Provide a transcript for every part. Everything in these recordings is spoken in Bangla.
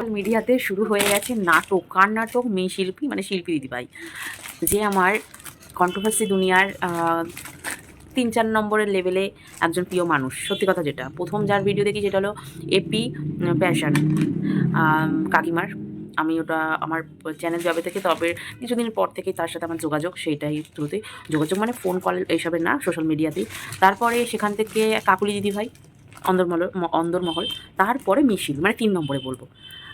সোশ্যাল মিডিয়াতে শুরু হয়ে গেছে নাটক, কার নাটক? মেয়ে শিল্পী মানে শিল্পী দিদিভাই। যে আমার কন্ট্রোভার্সি দুনিয়ার তিন চার নম্বরের লেভেলে একজন প্রিয় মানুষ, সত্যি কথা যেটা। প্রথম যার ভিডিও দেখি যেটা হলো এপি প্যাশন কাকিমার। আমি ওটা আমার চ্যানেল যাবে থেকে, তবে কিছুদিন পর থেকে তার সাথে আমার যোগাযোগ, সেইটাই থ্রুতে যোগাযোগ মানে ফোন কল এইসবের না সোশ্যাল মিডিয়াতেই তারপরে সেখান থেকে কাকুলি দিদিভাই, অন্দরমহল অন্দরমহল, তারপরে মিছিল মানে তিন নম্বরে বলব।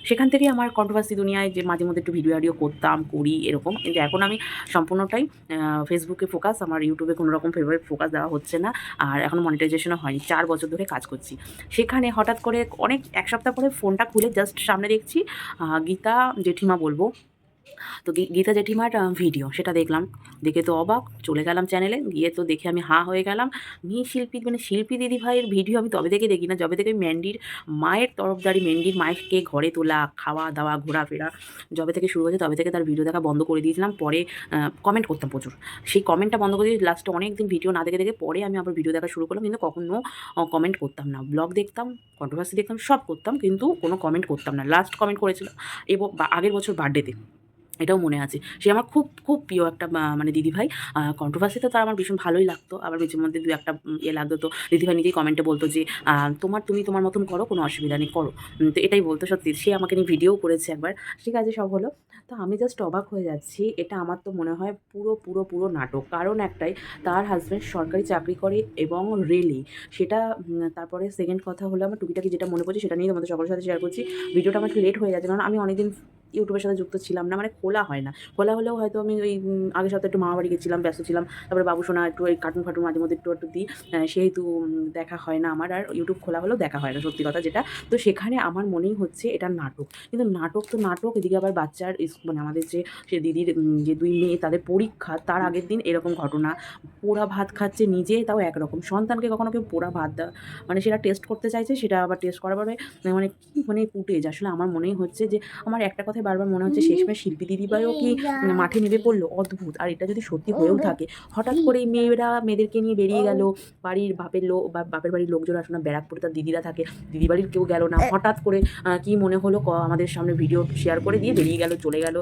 সেখান থেকেই আমার কন্ট্রোভার্সি দুনিয়ায় যে মাঝে মধ্যে একটু ভিডিও আডিও করতাম, করি, এরকম। কিন্তু এখন আমি সম্পূর্ণটাই ফেসবুকে ফোকাস আমার ইউটিউবে কোনো রকম ফেভারিট ফোকাস দেওয়া হচ্ছে না। আর এখন মনিটাইজেশনও হয়নি, চার বছর ধরে কাজ করছি। সেখানে হঠাৎ করে অনেক, এক সপ্তাহ পরে ফোনটা খুলে জাস্ট সামনে দেখছি গীতা জেঠিমা বলব। তো গীতা জেঠিমার ভিডিও সেটা দেখলাম। দেখে তো অবাক, চলে গেলাম চ্যানেলে গিয়ে তো দেখে আমি হা হয়ে গেলাম। মেয়ে শিল্পী মানে শিল্পী দিদি ভাইয়ের ভিডিও আমি তবে থেকে দেখি না, যবে থেকে ম্যান্ডির মায়ের তরফদারি ম্যান্ডির মায়েরকে ঘরে তোলা, খাওয়া দাওয়া, ঘোরাফেরা যবে থেকে শুরু হয়েছে, তবে থেকে তার ভিডিও দেখা বন্ধ করে দিয়েছিলাম। পরে কমেন্ট করতাম প্রচুর। সেই কমেন্টটা বন্ধ করে দিয়ে লাস্টে অনেক দিন ভিডিও না দেখে দেখে পরে আমি আবার ভিডিও দেখা শুরু করলাম, কিন্তু কখনো কমেন্ট করতাম না। ব্লগ দেখতাম কন্ট্রোভার্সি দেখতাম, সব করতাম, কিন্তু কোনো কমেন্ট করতাম না। লাস্ট কমেন্ট করেছিল, এবং আগের বছর বার্থডেতে এটাও মনে আছে। সে আমার খুব খুব প্রিয় একটা মানে দিদিভাই। কন্ট্রোভার্সি তো তার আমার ভীষণ ভালোই লাগতো। আবার বেশির মধ্যে দু একটা ইয়ে লাগতো। তো দিদিভাই নিজেই কমেন্টে বলতো যে তোমার, তুমি তোমার মতন করো, কোনো অসুবিধা নেই, করো। তো এটাই বলতো সত্যি। সে আমাকে নিয়ে ভিডিও করেছে একবার। ঠিক আছে, সব হলো। তো আমি জাস্ট অবাক হয়ে যাচ্ছি। এটা আমার তো মনে হয় পুরো পুরো পুরো নাটক। কারণ একটাই, তার হাজব্যান্ড সরকারি চাকরি করে এবং রেলি সেটা তারপরে সেকেন্ড কথা হলো আমার টুকিটাকি যেটা মনে পড়ছে সেটা নিয়ে তোমাদের সকলের সাথে শেয়ার করছি। ভিডিওটা আমার একটু লেট হয়ে যাচ্ছে কারণ আমি অনেকদিন ইউটিউবের সাথে যুক্ত ছিলাম না মানে খোলা হয় না। খোলা হলেও হয়তো আমি ওই আগের সপ্তাহে একটু মামাবাড়ি গেছিলাম, ব্যস্ত ছিলাম। তারপরে বাবু সোনা একটু ওই কার্টুন ফাটুন মাঝে মধ্যে একটু একটু দিই। সেহেতু দেখা হয় না আমার, আর ইউটিউব খোলা হলেও দেখা হয় না, সত্যি কথা যেটা। তো সেখানে আমার মনেই হচ্ছে এটা নাটক। কিন্তু নাটক তো নাটক, এদিকে আবার বাচ্চার মানে আমাদের যে, সে দিদির যে দুই মেয়ে, তাদের পরীক্ষা, তার আগের দিন এরকম ঘটনা। পোড়া ভাত খাচ্ছে নিজে তাও একরকম। সন্তানকে কখনো কেউ পোড়া ভাত দেওয়া মানে সেটা টেস্ট করতে চাইছে, সেটা আবার টেস্ট করার পরে মানে কি মানে ফুটেজ? আসলে আমার মনেই হচ্ছে যে, আমার একটা কথাই বারবার মনে হচ্ছে শেষমেশ শিল্পী দিদিভাইও কি মানে মাঠে নেমে পড়ল? অদ্ভুত। আর এটা যদি সত্যি হয়েও থাকে হঠাৎ করে মেয়েরা মেয়েদেরকে নিয়ে বেরিয়ে গেল বাড়ির বাপের লোক বা বাপের বাড়ির লোকজন আসলে না ব্যারাকপুরে তার দিদিরা থাকে দিদি বাড়ির কেউ গেল না। হঠাৎ করে কি মনে হলো? আমাদের সামনে ভিডিও শেয়ার করে দিয়ে বেরিয়ে গেল চলে গেল।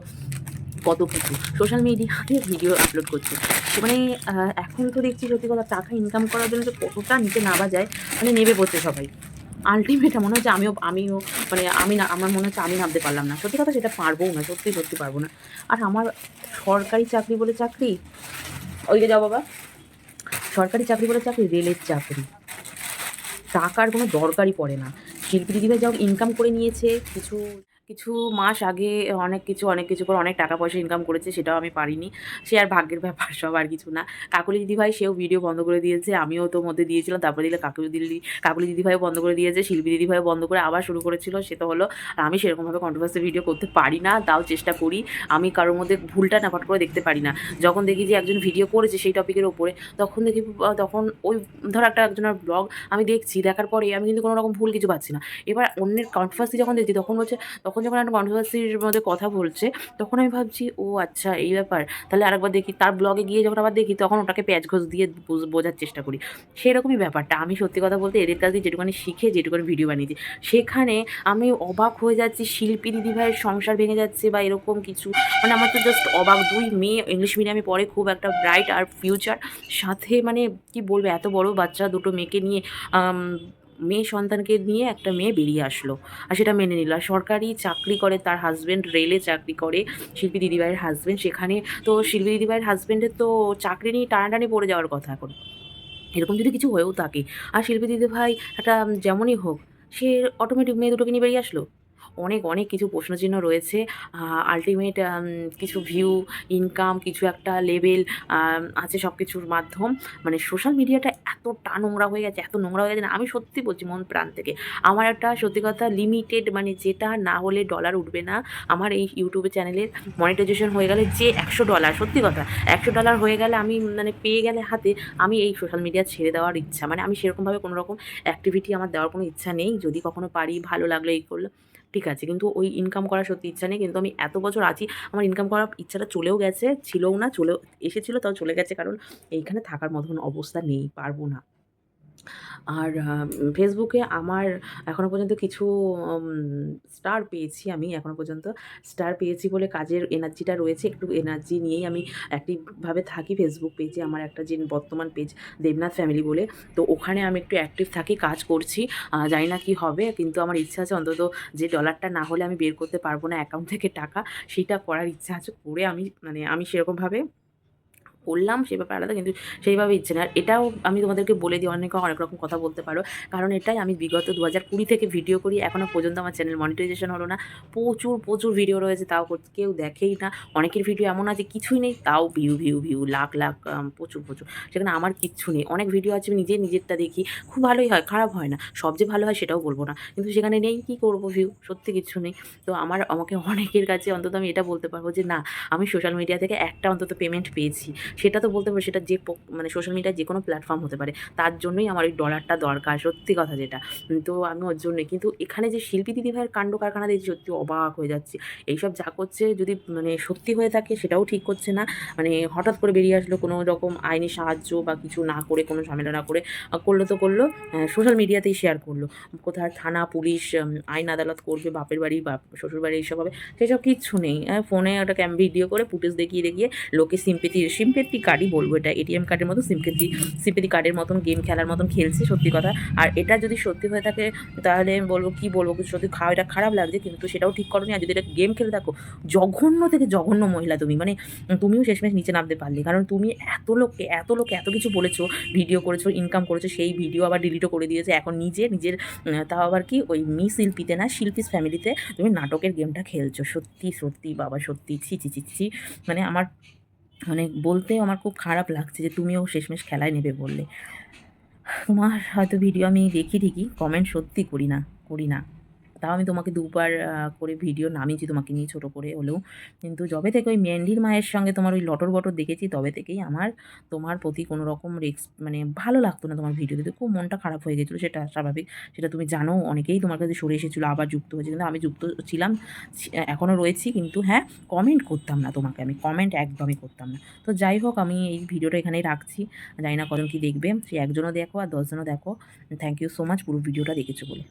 কত কিছু। সোশ্যাল মিডিয়াতে ভিডিও আপলোড করছে। মানে এখন তো দেখছি সত্যি কথা টাকা ইনকাম করার জন্য যে কতটা নিচে নামা যায় মানে নেমে পড়ছে সবাই। আলটিমেট মনে হচ্ছে আমিও আমিও মানে আমি না, আমার মনে হচ্ছে আমি নামতে পারলাম না। সত্যি কথা সেটা পারব না, সত্যি সত্যি পারব না। আর আমার সরকারি চাকরি বলে চাকরি? ওইকে যাও বাবা। সরকারি চাকরি বলে চাকরি, রেলের চাকরি। টাকার কোনো দরকারই পড়ে না। শিল্পী দিদিভাই যাও ইনকাম করে নিয়েছে, কিছু কিছু মাস আগে অনেক কিছু অনেক কিছু করে অনেক টাকা পয়সা ইনকাম করেছে, সেটাও আমি পারিনি। সে আর ভাগ্যের ব্যাপার সব আর কিছু না। কাকুলি দিদিভাই সেও ভিডিও বন্ধ করে দিয়েছে, আমিও তো মধ্যে দিয়েছিলাম, তারপরে দিলে কাকুলি দিদি, কাকুলি দিদিভাইও বন্ধ করে দিয়েছে, শিল্পী দিদিভাইও বন্ধ করে আবার শুরু করেছিল, সে তো হলো, আর আমি সেরকমভাবে কন্ট্রোভার্সি ভিডিও করতে পারি না, তাও চেষ্টা করি। আমি কারোর মধ্যে ভুলটা না ফট করে দেখতে পারি না। যখন দেখি যে একজন ভিডিও করেছে সেই টপিকের ওপরে, তখন দেখি তখন ওই, ধর একটা একজনের ব্লগ আমি দেখছি, দেখার পরে আমি কিন্তু কোনো রকম ভুল কিছু পাচ্ছি না। এবার অন্যের কন্ট্রোভার্সি যখন দেখছি, তখন বলছে, তখন যখন একটা কন্ট্রোভার্সির মধ্যে কথা বলছে, তখন আমি ভাবছি, ও আচ্ছা এই ব্যাপার। তাহলে আরেকবার দেখি। তার ব্লগে গিয়ে যখন আবার দেখি, তখন ওটাকে প্যাচ ঘোষ দিয়ে বুঝ- বোঝার চেষ্টা করি। সেরকমই ব্যাপারটা। আমি সত্যি কথা বলতে এদের কাছ দিয়ে যেটুখানি শিখে যেটুখানি ভিডিও বানিয়েছি, সেখানে আমি অবাক হয়ে যাচ্ছি, শিল্পী দিদিভাইয়ের সংসার ভেঙে যাচ্ছে বা এরকম কিছু। মানে আমার তো জাস্ট অবাক। দুই মেয়ে ইংলিশ মিডিয়ামে পড়ে খুব একটা ব্রাইট আর ফিউচার সাথে মানে কি বলব, এত বড় বাচ্চা দুটো মেয়েকে নিয়ে মেয়ে সন্তানকে নিয়ে একটা মেয়ে বেরিয়ে আসলো আর সেটা মেনে নিল। আর সরকারি চাকরি করে তার হাজব্যান্ড রেলে চাকরি করে শিল্পী দিদিভাইয়ের হাজব্যান্ড সেখানে তো শিল্পী দিদিভাইয়ের হাজব্যান্ডের তো চাকরি নিয়ে টানাটানি পড়ে যাওয়ার কথা এখন। এরকম যদি কিছু হয়েও থাকে, আর শিল্পী দিদিভাই একটা যেমনই হোক, সে অটোমেটিক মেয়ে দুটোকে নিয়ে বেরিয়ে আসলো? অনেক অনেক কিছু প্রশ্নচিহ্ন রয়েছে। আলটিমেট কিছু ভিউ ইনকাম কিছু একটা লেভেল আছে সব কিছুর মাধ্যম। মানে সোশ্যাল মিডিয়াটা এতটা নোংরা হয়ে গেছে, এত নোংরা হয়ে গেছে না, আমি সত্যি বলছি মন প্রাণ থেকে। আমার একটা সত্যি কথা লিমিটেড মানে যেটা না হলে ডলার উঠবে না। আমার এই ইউটিউবে চ্যানেলের মনিটাইজেশন হয়ে গেলে যে একশো ডলার সত্যি কথা, একশো ডলার হয়ে গেলে আমি মানে পেয়ে গেলে হাতে আমি এই সোশ্যাল মিডিয়া ছেড়ে দেওয়ার ইচ্ছা। মানে আমি সেরকমভাবে কোনো রকম অ্যাক্টিভিটি আমার দেওয়ার কোনো ইচ্ছা নেই। যদি কখনো পারি, ভালো লাগল এই করল। ঠিক আছে। কিন্তু ওই ইনকাম করার সত্যি ইচ্ছা নেই। কিন্তু আমি এত বছর আছি, আমার ইনকাম করার ইচ্ছাটা চলেও গেছে, ছিলও না, চলেও, এসেছিল, তাও চলে গেছে। কারণ এইখানে থাকার মতন অবস্থা নেই, পারব না। আর ফেসবুকে আমার এখনও পর্যন্ত কিছু স্টার পেয়েছি আমি এখনও পর্যন্ত। স্টার পেয়েছি বলে কাজের এনার্জিটা রয়েছে। একটু এনার্জি নিয়েই আমি অ্যাক্টিভভাবে থাকি ফেসবুক পেজে। আমার একটা যে বর্তমান পেজ দেবনাথ ফ্যামিলি বলে। তো ওখানে আমি একটু অ্যাক্টিভ থাকি, কাজ করছি। জানি না কি হবে। কিন্তু আমার ইচ্ছা আছে অন্তত যে ডলারটা না হলে আমি বের করতে পারব না অ্যাকাউন্ট থেকে টাকা, সেইটা করার ইচ্ছা আছে। করে আমি মানে আমি সেরকমভাবে করলাম সে ব্যাপার আলাদা কিন্তু সেইভাবে ইচ্ছে না এটাও আমি তোমাদেরকে বলে দিই অনেকে অনেক রকম কথা বলতে পারো। কারণ এটাই আমি বিগত ২০২০ থেকে ভিডিও করি। এখনও পর্যন্ত আমার চ্যানেল মনিটাইজেশন হলো না। প্রচুর, প্রচুর ভিডিও রয়েছে তাও কেউ দেখেই না। অনেকের ভিডিও এমন আছে কিছুই নেই তাও view, view, view lakh, lakh প্রচুর, প্রচুর। সেখানে আমার কিচ্ছু নেই। অনেক ভিডিও আছে আমি নিজে নিজেরটা দেখি। খুব ভালোই হয়, খারাপ হয় না। সব যে ভালো হয় সেটাও বলব না। কিন্তু সেখানে নেই কি করব ভিউ? সত্যি কিচ্ছু নেই। তো আমার আমাকে অনেকের কাছে অন্তত আমি এটা বলতে পারব যে না আমি সোশ্যাল মিডিয়া থেকে একটা অন্তত পেমেন্ট পেয়েছি। সেটা তো বলতে পারো সেটা যে মানে সোশ্যাল মিডিয়ার যেকোনো প্ল্যাটফর্ম হতে পারে। তার জন্যই আমার ওই ডলারটা দরকার। সত্যি কথা যেটা। তো আমি ওর জন্যই। কিন্তু এখানে যে শিল্পী দিদিভাইয়ের কাণ্ড কারখানা দেখছি সত্যি অবাক হয়ে যাচ্ছি। এইসব যা করছে যদি মানে সত্যি হয়ে থাকে সেটাও ঠিক করছে না। মানে হঠাৎ করে বেরিয়ে আসলো কোনো রকম আইনি সাহায্য বা কিছু না করে কোনো ঝামেলা না করে করল তো করল সোশ্যাল মিডিয়াতেই শেয়ার করল কোথায় থানা, পুলিশ, আইন আদালত করবে বাপের বাড়ি বা শ্বশুরবাড়ি এইসব হবে সেসব কিচ্ছু নেই। ফোনে একটা ক্যাম ভিডিও করে ফুটেজ দেখিয়ে, দেখিয়ে লোকে সিম্প্যাথি সিম্প্যাথি কার্ডই বলব এটা। এটিএম কার্ডের মতো সিম্প্যাথি সিম্প্যাথি কার্ডের মতন গেম খেলার মতন খেলছে সত্যি কথা। আর এটা যদি সত্যি হয়ে থাকে তাহলে আমি বলব কি বলব সত্যি খাওয়া এটা খারাপ লাগছে কিন্তু সেটাও ঠিক করোনি। আর যদি এটা গেম খেলে থাকো জঘন্য থেকে জঘন্য মহিলা তুমি। মানে তুমিও শেষমেশ নিচে নামতে পারলে। কারণ তুমি এত লোককে, এত লোককে এত কিছু বলেছ, ভিডিও করেছ, ইনকাম করেছ সেই ভিডিও আবার ডিলিটও করে দিয়েছে। এখন নিজে নিজের তাও আবার কি ওই মি শিল্পীতে না শিল্পীস ফ্যামিলিতে তুমি নাটকের গেমটা খেলছো। সত্যি, সত্যি বাবা সত্যি ছি, ছি, ছি, ছি। মানে আমার মানে বলতেও আমার খুব খারাপ লাগছে যে তুমিও শেষমেশ খেলায় নেবে বললে। তোমার হয়তো ভিডিও আমি দেখি ঠিকই, কমেন্ট সত্যি করি না, করি না। তাও আমি তোমাকে দুবার করে ভিডিও নামিয়েছি তোমাকে নিয়ে ছোট করে হলেও। কিন্তু যবে থেকে ওই মেন্ডির মায়ের সঙ্গে তোমার ওই লটর-বটর দেখেছি তবে থেকেই আমার তোমার প্রতি কোনো রকম রেক্স মানে ভালো লাগতো না তোমার ভিডিও দিতে। খুব মনটা খারাপ হয়ে গেছিল সেটা স্বাভাবিক। সেটা তুমি জানো অনেকেই তোমার কাছে সরে এসেছিল আবার যুক্ত হয়েছে। কিন্তু আমি যুক্ত ছিলাম এখনও রয়েছি কিন্তু হ্যাঁ, কমেন্ট করতাম না তোমাকে আমি। কমেন্ট একদমই করতাম না। তো যাই হোক আমি এই ভিডিওটা এখানেই রাখছি। জানি না কজন কি দেখবে। সে একজনও দেখো আর দশজনও দেখো। থ্যাংক ইউ সো মাচ পুরো ভিডিওটা দেখেছ বলে।